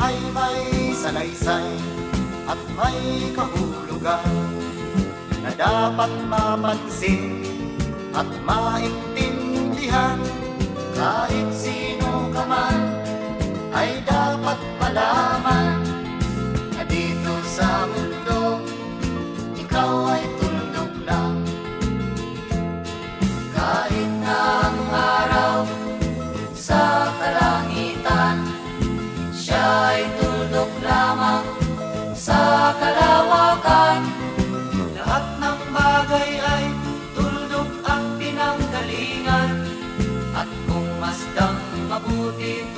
ay may salaysay at may kahulugan na dapat mapansin at maintindihan. Kahit sino ka man ay dapat malaman na dito sa mundo ikaw ay ay tuldok lamang sa kalawakan lahat ng bagay ay tuldok ang pinanggalingan. At kung masdang mabuti